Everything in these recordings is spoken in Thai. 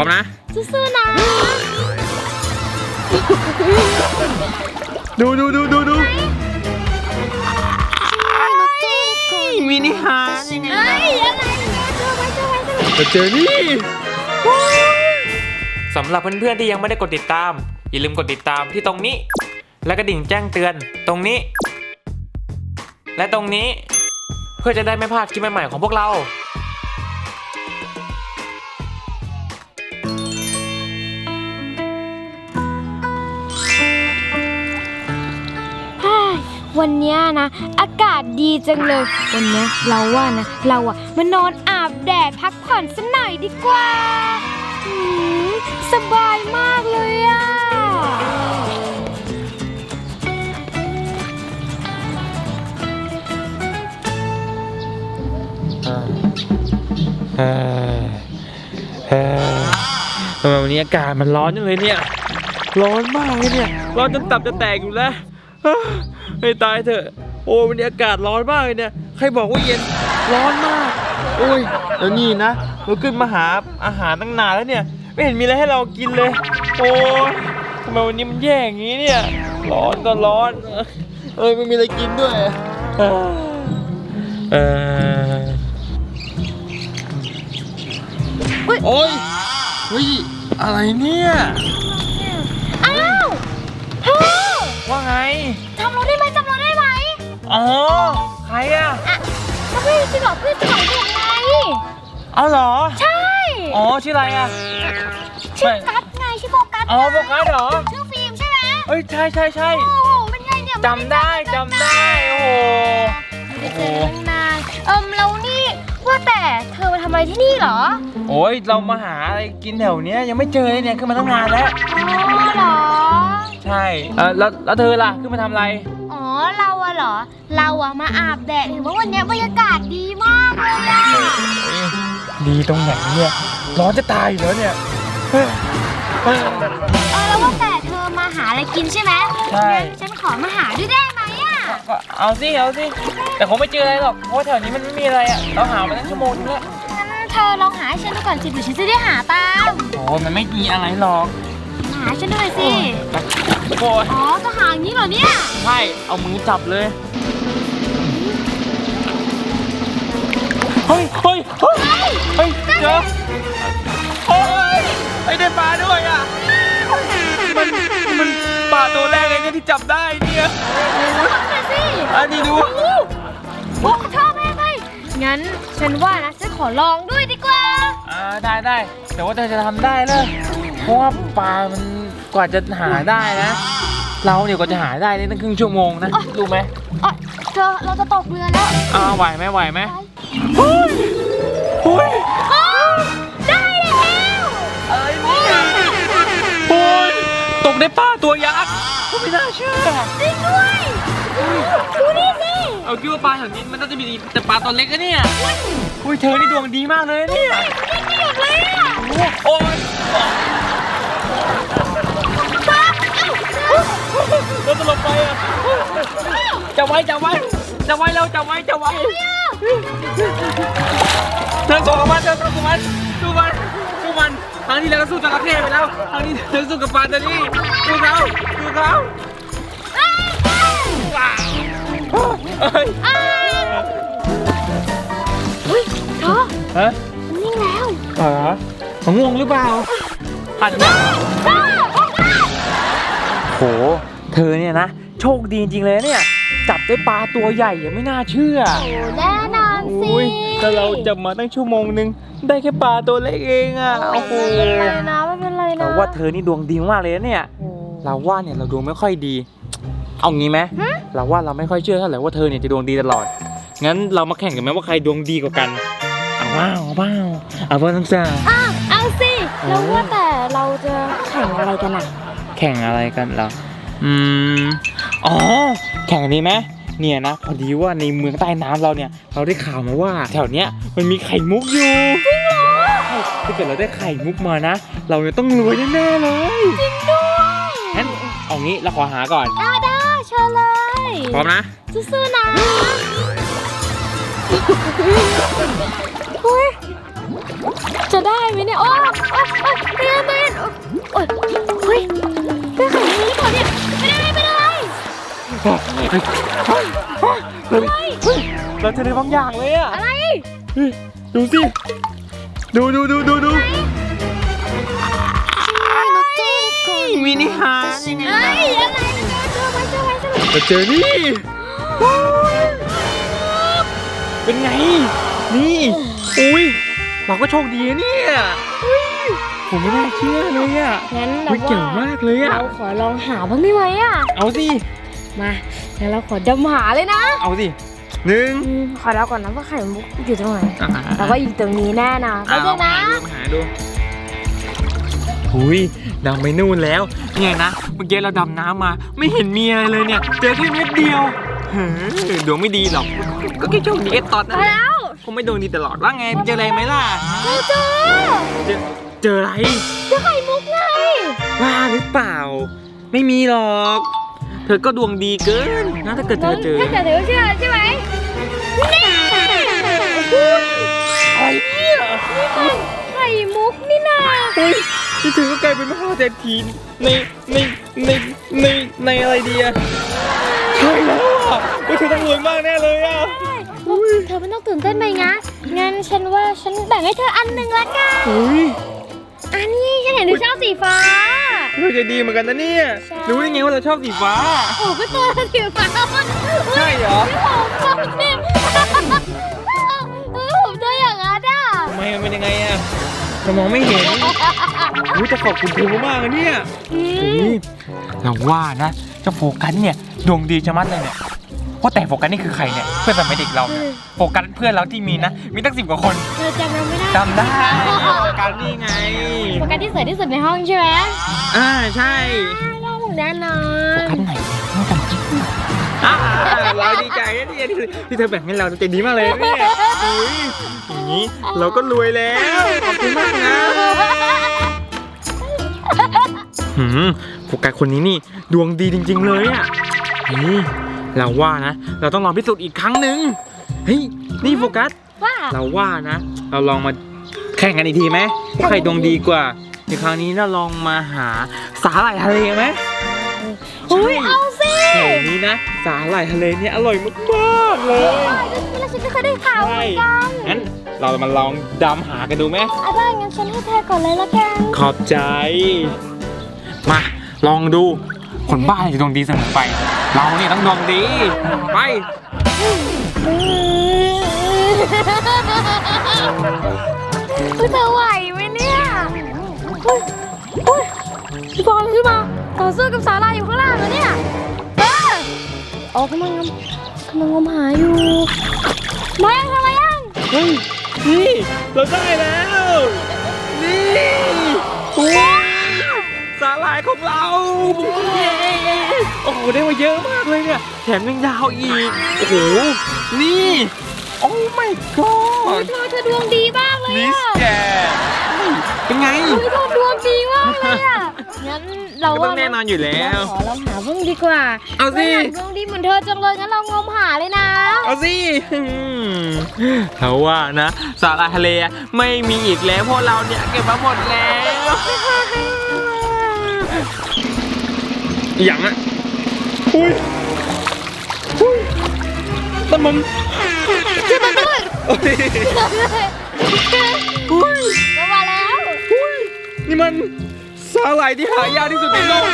ร้อมนะ สู้ๆนะ ดูดูดูดูดูมินิฮาร์ดยังไงเฮ้ยอะไรเนี่ยเจอไว้เจอไว้เจอไว้จะเจอนี่สำหรับเพื่อนๆที่ยังไม่ได้กดติดตาม อย่าลืมกดติดตามที่ตรงนี้ และกระดิ่งแจ้งเตือนตรงนี้ และตรงนี้ เพื่อจะได้ไม่พลาดคลิปใหม่ๆของพวกเรา วันนี้นะ อากาศดีจังเลย วันนี้เราว่านะ เราอะมานอนอาบแดดพักผ่อนสักหน่อยดีกว่าหืมสบายมากเลยอะเฮ้ยเฮ้ยทำไมวันนี้อากาศมันร้อนจังเลยเนี่ย ร้อนมากเลยเนี่ย ร้อนจนตับจะแตกอยู่แล้ว ให้ตายเถอะ โอ้วันนี้อากาศร้อนมากเลยเนี่ย ใครบอกว่าเย็น ร้อนมาก โอ้ยแล้วนี่นะ เราขึ้นมาหาอาหารตั้งนานแล้วเนี่ย ไม่เห็นมีอะไรให้เรากินเลย โอ้ยทำไมวันนี้มันแย่อย่างนี้เนี่ย ร้อนก็ร้อน เอ้ยไม่มีอะไรกินด้วย เออเออโอ้ยเฮ้ยอะไรเนี่ย อ๋อ ใครอะอะแล้วพี่จริงเหรอพี่จริงเหรอพี่ไงเอาเหรอ ใช่อ๋อ ชื่ออะไรอะ ชื่อกัสไงชื่อโฟกัสอ๋อโฟกัสเหรอ ชื่อฟิล์มใช่ไหมเฮ้ยใช่ใช่ใช่ โอ้โหเป็นไงเนี่ยจำได้จำได้ โอ้โห ไม่ได้เจอตั้งนานเอิมแล้วนี่ว่าแต่เธอมาทำอะไรที่นี่เหรอ โอ้ยเรามาหาอะไรกินแถวเนี้ยยังไม่เจอเลยเนี่ยขึ้นมาตั้งนานแล้ว อ๋อเหรอ ใช่เออแล้วแล้วเธอล่ะขึ้นมาทำอะไร เราอะเหรอ เราอะมาอาบแดดเห็นว่าวันเนี้ยบรรยากาศดีมากเลยอะดีตรงไหนเนี่ยร้อนจะตายอยู่แล้วเนี่ยเฮ้ยเฮ้ย เออแล้วว่าแต่เธอมาหาอะไรกินใช่ไหมใช่ งั้นฉันขอมาหาด้วยได้ไหมอะก็เอาสิเอาสิแต่คงไม่เจออะไรหรอกเพราะว่าแถวนี้มันไม่มีอะไรอะเราหามาตั้งชั่วโมงนึงแล้วงั้นเธอลองหาให้ฉันดูก่อนสิเดี๋ยวฉันจะได้หาตามโอ้ยมันไม่มีอะไรหรอก หาฉันด้วยสิ โอ้ยอ๋อจะหาอย่างนี้เหรอเนี่ย ใช่เอามือจับเลย เฮ้ยเฮ้ยเฮ้ยเฮ้ยเจอโอ้ยไอ้ได้ปลาด้วยอะ มัน มันปลาตัวแรกเลยเนี่ยที่จับได้เนี่ยโอ้ยมาสิอันนี้ดูโอ้ชอบมากเลยงั้นฉันว่านะฉันขอลองด้วยดีกว่า อ่าได้ได้แต่ว่าเธอจะทำได้เลย เพราะว่าปลามันกว่าจะหาได้นะ เราเนี่ยกว่าจะหาได้นี่ตั้งครึ่งชั่วโมงนะรู้ไหมอ๋อเธอเราจะตกเรือแล้วอ่าไหวไหมไหวไหมเฮ้ยเฮ้ยอ้าวได้แล้วอะไรเนี่ยโอ้ยตกได้ป้าตัวยักษ์ไม่น่าเชื่อจริงด้วยดูนี่สิเอาคิดว่าปลาแถวนี้มันน่าจะมีแต่ปลาตัวเล็กนะเนี่ยอุ้ยเธอนี่ดวงดีมากเลยเนี่ย ไม่หมดเลยอะโอ้ย จับไว้จับไว้จับไว้แล้วจับไว้จับไว้เธอสู้กับมันเธอสู้กับมันสู้มันสู้มันครั้งที่แล้วก็สู้จระเข้ไปแล้วครั้งนี้เธอสู้กับปลาตัวนี้สู้เขาสู้เขาว้าวเฮ้ยอ้าวเฮ้ยเธอฮะมันนิ่งแล้วอ๋อของงงหรือเปล่าหันมาเธอโห เธอเนี่ยนะ โชคดีจริงๆเลยเนี่ย จับได้ปลาตัวใหญ่ยังไม่น่าเชื่อโอ้แน่นอนสิอุ้ยแต่เราจับมาตั้งชั่วโมงนึงได้แค่ปลาตัวเล็กเองอะโอ้โหไม่เป็นไรนะไม่เป็นไรนะแต่ว่าเธอนี่ดวงดีมากเลยนะเนี่ยโอ้เราว่าเนี่ยเราดวงไม่ค่อยดี เอางี้ไหมฮะเราว่าเราไม่ค่อยเชื่อเท่าไหร่ว่าเธอเนี่ยจะดวงดีตลอด งั้นเรามาแข่งกันไหมว่าใครดวงดีกว่ากันเอาว้าวเอาว้าวเอาว้าวทั้งสามอะเอาสิแล้วว่าแต่เราจะแข่งอะไรกันล่ะ แข่งอะไรกันเหรออืมอ๋อ แข่งอันนี้ไหมเนี่ยนะพอดีว่าในเมืองใต้น้ำเราเนี่ยเราได้ข่าวมาว่าแถวเนี้ยมันมีไข่มุกอยู่จริงเหรอถ้าเกิดเราได้ไข่มุกมานะ เราเนี่ยต้องรวยแน่ๆเลยจริงด้วยงั้นเอางี้เราขอหาก่อนได้ได้เชิญเลยพร้อมนะสู้ๆนะ เฮ้ยเราเจออะไรบางอย่างเลยอะอะไร ดูสิ ดูดูดูดูดูมินิฮาร์ทเอ้ยอะไรเจอไหมเจอไหมเจอไหมเจอนี่ เป็นไง นี่ อุ้ยเราก็โชคดีเนี่ยผมไม่น่าเชื่อเลยอะงั้นเราเก่งมากเลยอะ เราขอลองหาบ้างได้ไหมอะ เอาสิ มางั้นเราขอดำหาเลยนะเอาสิหนึ่งอืมขอเราก่อนนะว่าไข่มุกอยู่ตรงไหนอ่าแต่ว่าอยู่ตรงนี้แน่นะเอาก็ได้มานะหาดูมาหาดูหุยดำไปนู่นแล้วเนี่ยนะเมื่อกี้เราดำน้ำมา ไม่เห็นมีอะไรเลยเนี่ย เจอแค่เม็ดเดียวเฮ้ยดวงไม่ดีหรอก ก็แค่โชคดีแค่ตอนนั้นมาแล้วคงไม่ดวงดีตลอดว่าไงเจออะไรไหมล่ะ เราเจอเจอเจออะไร เจอไข่มุกไง ว่าหรือเปล่า ไม่มีหรอกเธอก็ดวงดีเกินนะถ้าเกิดเธอเจอถ้าเกิดเธอเชื่อใช่ไหมนี่อะไรเนี่ยมันไข่มุกนี่นาอุ้ยที่ถือก็กลายเป็นมหาเศรษฐีในในในในในอะไรดีอะใช่แล้วอะอุ้ยเธอต้องรวยมากแน่เลยอะเธอไม่ต้องตื่นเต้นไปนะงั้นฉันว่าฉันแบ่งให้เธออันหนึ่งละกันอุ้ยอันนี้ฉันเห็นเธอชอบสีฟ้า เธอจะดีเหมือนกันนะเนี่ย ใช่ รู้ได้ไงว่าเราชอบสีฟ้า โอ้ก็ตัวสีฟ้ามันใช่เหรอ ผมชอบเนี่ยเออผมเจออย่างนั้นอะทำไมมันเป็นยังไงอะเรามองไม่เห็นอุ้ยจะขอบคุณเธอมากๆนะเนี่ยอืมอุ้ยเราว่านะเจ้าโฟกัสเนี่ยดวงดีชะมัดเลยเนี่ย ว่าแต่โฟกัสนี่คือใครเนี่ยเพื่อนสมัยเด็กเราเนี่ยโฟกัสเพื่อนเราที่มีนะ มีตั้งสิบกว่าคนเธอจำเราไม่ได้จำได้โฟกัสนี่ไงโฟกัสที่สวยที่สุดในห้องใช่ไหมอ่าใช่เราแน่นอโฟนกัสไหนไม่จำอ่าเราดีใจนะเนี่ยที่ที่เธอแบ่งให้เราใจดีมากเลยนะเนี่ยอุ้ยอย่างนี้เราก็รวยแล้วขอบคุณมากนะหืมโฟกัสคนนี้นี่ดวงดีจริง ๆ เลยอะนี่ เราว่านะ เราต้องลองพิสูจน์อีกครั้งหนึ่งเฮ้ยนี่โฟกัส ว่า เราว่านะ เราลองมาแข่งกันอีกทีไหมว่าใครดวงดีกว่าในครั้งนี้เราลองมาหาสาหร่ายทะเลไหมอุ้ยเอาสิแข่งนี้นะ สาหร่ายทะเลเนี่ยอร่อยมากๆเลยแล้วฉันก็เคยได้ข่าวเหมือนกันงั้นเรามาลองดำหากันดูไหมอะได้งั้นฉันให้เธอก่อนเลยละกัน ขอบใจ มาลองดู คนบ้าจะดวงดีเสมอไป เราเนี่ยต้องดวงดี ไปคือเธอไหวไหมเนี่ยอุ้ยอุ้ยพี่บอลขึ้นมาต่อสู้กับสาลายอยู่ข้างล่างเหรอเนี่ยเออออกกำลังงมกำลังงมหาอยู่มายังทำไมยัง เฮ้ย นี่ เราได้แล้ว นี่ว้าว สาหร่ายของเราเย้โอ้โหได้มาเยอะมากเลยเนี่ย แถมยังยาวอีก โอ้โห นี่ โอ้ my โอ้ย god เธอเธอดวงดีมากเลยมิสอะแกเป็นไงเฮ้ยเธอดวงดีมากเลยอะงั้นเราก็ต้อว่างแน่นอนอยู่แล้ว ขอลองหาบ้างดีกว่าเอาสิไม่อยากดวงดีเหมือนเธอจังเลยงั้นเรางมหาเลยนะ เอาสิอืมเขาว่านะ สาหร่ายทะเลไม่มีอีกแล้วเพราะเราเนี่ยเก็บมาหมดแล้ว อย่างอะอุ้ยอุ้ยแต่มันช่วยมาด้วยโอ้ยอุ้ยก็มาแล้วอุ้ยนี่มันสาหร่ายที่หายากที่สุดในโลก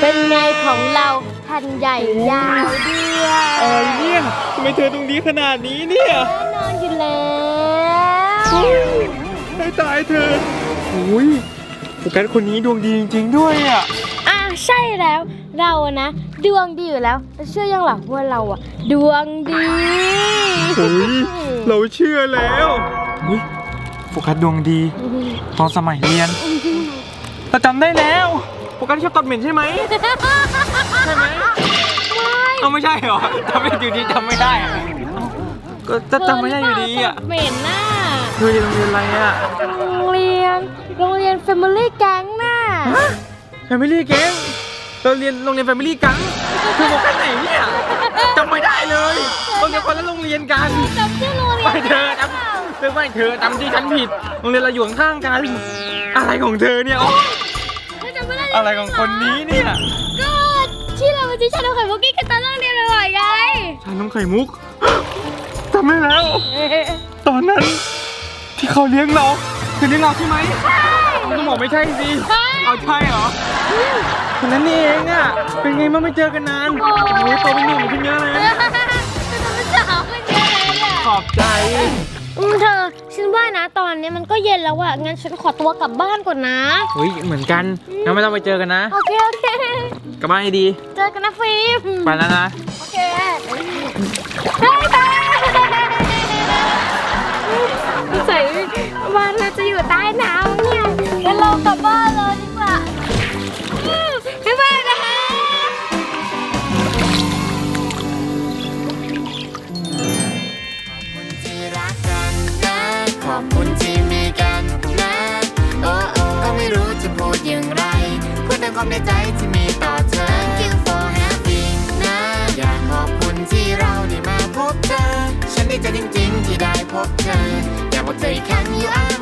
เป็นไงของเราพันใหญ่ยาวด้วยอะไรเนี่ยทำไมเธอตรงนี้ขนาดนี้เนี่ยแน่นอนอยู่แล้วให้ตายเธออุ้ยโฟกัสคนนี้ดวงดีจริง ๆ ด้วยอะอะ ใช่แล้วเราอะนะ ดวงดีอยู่แล้วแล้วเชื่อยังหรอว่าเราอะดวงดีเฮ้ยเราเชื่อแล้วอุ้ยโฟกัสดวงดี ตอนสมัยเรียนเราจำได้แล้วโฟกัสชอบตอนเหม็นใช่ไหมใช่ไหมไม่เอาไม่ใช่เหรอจำไม่อยู่ดีจำไม่ได้อะเอ้าก็จะจำไม่ได้อยู่ดีอะเหม็นน่ะเธอเรียนโรงเรียนอะไรอะโรงเรียนโรงเรียน Family Gang น่ะแฟมิลี่แก๊ง เราเรียนโรงเรียนแฟมิลี่กังเธอโฟกัสไหนเนี่ยจำไม่ได้เลยโรงเรียนคนละโรงเรียนกันจำชื่อโรงเรียนไม่เธอจำเธอไม่เธอจำที่ฉันผิดโรงเรียนเราอยู่ข้างๆกัน อะไรของเธอเนี่ยโอ๊ยไม่จำไม่ได้อะไรของคนนี้เนี่ยก็ที่เราเที่ชานมไข่มุกกินกันตอนเรื่องเรียนบ่อยๆไงชาน้ำไข่มุกจำได้แล้ว ตอนนั้นที่เขาเลี้ยงเราคือเลี้ยงเราใช่ไหม มันก็บอกไม่ใช่สิใช่เอาใช่เหรอคนนั้นนี่เองอะ เป็นไงเมื่อไม่เจอกันนานโอ้โหโตเป็นหนุ่มขึ้นเยอะเลยจะเป็นสาวขึ้นเยอะเลยเนี่ยขอบใจ อืมเธอฉันว่านะตอนนี้มันก็เย็นแล้วอะงั้นฉันขอตัวกลับบ้านก่อนนะ เฮ้ย เหมือนกันงั้นไม่ต้องไปเจอกันนะ โอเค โอเค กลับบ้านให้ดี เจอกันนะฟิล์มไปแล้วนะ โอเคบายบายใส่บ้านเราจะอยู่ใต้น้ำเนี่ย งั้นเรากลับบ้านเลยดีกว่าอืมบ๊ายบายนะคะ ที่รักกันนะ ขอบคุณที่มีกันนะ โอ้โอ้ก็ไม่รู้จะพูดอย่างไร พูดแต่ความในใจที่มีต่อเธอ Thank you for having นะ อยากขอบคุณที่เราได้มาพบเธอ ฉันดีใจจริงๆที่ได้พบเธอ อยากบอกเธออีกครั้ง you are